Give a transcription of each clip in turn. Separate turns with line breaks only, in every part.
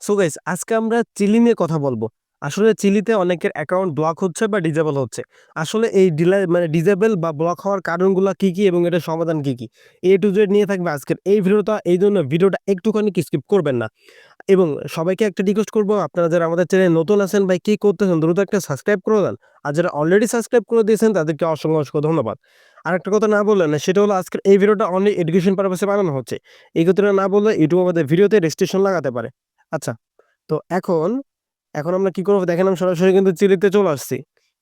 So guys আজকে আমরা chilli নিয়ে কথা বলব। আসলে চিলিতে অনেকের অ্যাকাউন্ট ব্লক হচ্ছে বা ডিজেবল হচ্ছে। আসলে এই ডিলা মানে ডিজেবল বা ব্লক হওয়ার কারণগুলো কী কী এবং এটার সমাধান কী কী? এ টু জেড নিয়ে থাকবে আজকের এই ভিডিওটা। এই জন্য ভিডিওটা একটুখানি স্কিপ করবেন না। এবং সবাইকে একটা রিকোয়েস্ট করব, আপনারা যারা আমাদের চ্যানেলে নতুন আছেন বা কী করতেছেন, দ্রুত একটা সাবস্ক্রাইব করে দেন। আর যারা অলরেডি সাবস্ক্রাইব করে দিয়েছেন, তাদেরকে অসংখ্য অসংখ্য ধন্যবাদ। আর একটা কথা না বললেন সেটা হলো আজকের এই ভিডিওটা অনলি এডুকেশন পারপাসে বানানো হচ্ছে। এই কথাটা না বললে ইউটিউব আমাদের ভিডিওতে রেজিস্ট্রেশন লাগাতে পারে। আচ্ছা তো এখন এখন আমরা কি করব? দেখেন আমি সরাসরি কিন্তু চিলিতে চলে আসছি।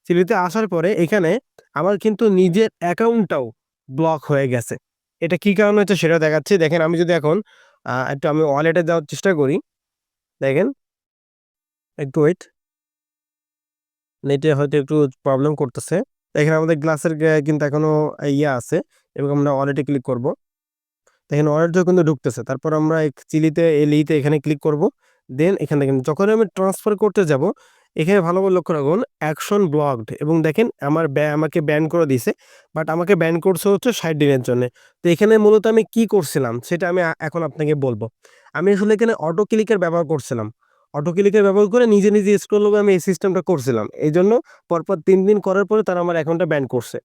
চিলিতে আসার পরে এখানে আমার কিন্তু নিজের অ্যাকাউন্টটাও ব্লক হয়ে গেছে। এটা কি কারণ হচ্ছে সেটা দেখাচ্ছি। দেখেন আমি যদি এখন একটু আমি ওয়ালেটে যাওয়ার চেষ্টা করি। দেখেন, একটু ওয়েট নেটে হয়তো একটু প্রবলেম করতেছে। দেখেন আমাদের গ্লাসের কিন্তু এখনও ইয়ে আছে। এবং আমরা ওয়ালেটে ক্লিক করব। দেখেন ওয়ালেটও কিন্তু ঢুকতেছে। তারপর আমরা চিলিতে এলিতে এখানে ক্লিক করব। দেন এখান থেকে যখন আমি ট্রান্সফার করতে যাব, এখানে ভালো করে লক্ষ্য রাখুন অ্যাকশন ব্লকড এবং দেখেন আমার আমাকে ব্যান করে দিয়েছে বাট আমাকে ব্যান করছে হচ্ছে ষাট দিনের জন্য। তো এখানে মূলত আমি কি করছিলাম, সেটা আমি এখন আপনাকে বলব। আমি আসলে এখানে অটো ক্লিকের ব্যবহার করছিলাম। অটো ক্লিকের ব্যবহার করে নিজে নিজে স্ক্রল আমি এই সিস্টেমটা করছিলাম। এই জন্য পরপর তিন দিন করার পরে তারা আমার অ্যাকাউন্টটা ব্যান করছে।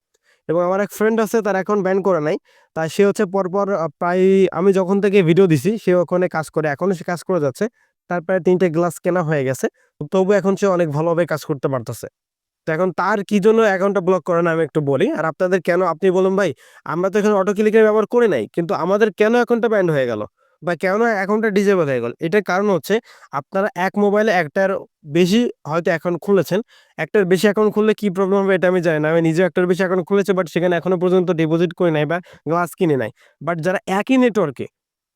এবং আমার এক ফ্রেন্ড আছে, তার এখন ব্যান করে নাই। তাই সে হচ্ছে পরপর প্রায় আমি যখন থেকে ভিডিও দিছি, সে ওখানে কাজ করে, এখনও সে কাজ করে যাচ্ছে। তার প্রায় তিনটে গ্লাস কেনা হয়ে গেছে। তবু এখন সে অনেক ভালোভাবে কাজ করতে পারতেছে। তো এখন তার কি জন্য অ্যাকাউন্টটা ব্লক করে না, আমি একটু বলি। আর আপনাদের কেন, আপনি বলুন ভাই, আমরা তো এখানে অটো ক্লিকের ব্যবহার করি নাই, কিন্তু আমাদের কেন অ্যাকাউন্টটা ব্যান্ড হয়ে গেল? বা কেন অ্যাকাউন্টটা ডিজেবল হয়ে গেল। এটার কারণ হচ্ছে আপনারা এক মোবাইলে একটার বেশি হয়তো অ্যাকাউন্ট খুলেছেন। একটার বেশি অ্যাকাউন্ট খুললে কি প্রবলেম হবে এটা আমি জানি না। আমি নিজে একটার বেশি অ্যাকাউন্ট খুলেছি বাট সেখানে এখনও পর্যন্ত ডিপোজিট করে নাই বা গ্লাস কিনে নাই। বাট যারা একই নেটওয়ার্কে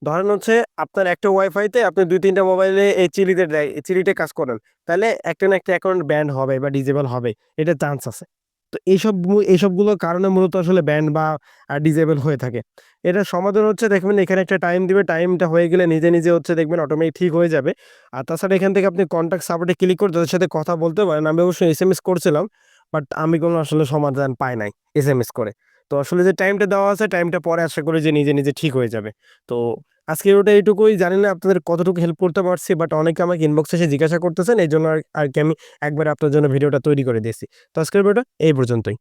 ধরেন হচ্ছে আপনার একটা ওয়াইফাইতে আপনি দুই তিনটা মোবাইলে এই চিলিতে দেয়, চিলিতে কাজ করেন, তাহলে একটা না একটা অ্যাকাউন্ট ব্যান্ড হবে বা ডিজেবল হবে। এটা চান্স আছে। তো এইসব এইসবগুলোর কারণে মূলত আসলে ব্যান্ড বা ডিজেবল হয়ে থাকে। এটার সমাধান হচ্ছে দেখবেন এখানে একটা টাইম দিবে টাইমটা হয়ে গেলে নিজে নিজে হচ্ছে দেখবেন অটোমেটিক ঠিক হয়ে যাবে। আর তাছাড়া এখান থেকে আপনি কন্ট্যাক্ট সাপোর্টে ক্লিক করে তাদের সাথে কথা বলতে পারেন। আমি অবশ্যই এস এম এস করছিলাম বাট আমি কোনো আসলে সমাধান পাই নাই এস এম এস করে। তো আসলে যে টাইমটা দেওয়া আছে টাইমটা পরে আশা করি যে নিজে নিজে ঠিক হয়ে যাবে। তো আজকে ওটা এইটুকুই। জানি না আপনাদের কতটুকু হেল্প করতে পারছি বাট অনেকে আমাকে ইনবক্সে এসে জিজ্ঞাসা করতেছেন এই জন্য আর আর কি আমি একবার আপনার জন্য ভিডিওটা তৈরি করে দিয়েছি। তো আজকের ভিডিওটা এই পর্যন্তই।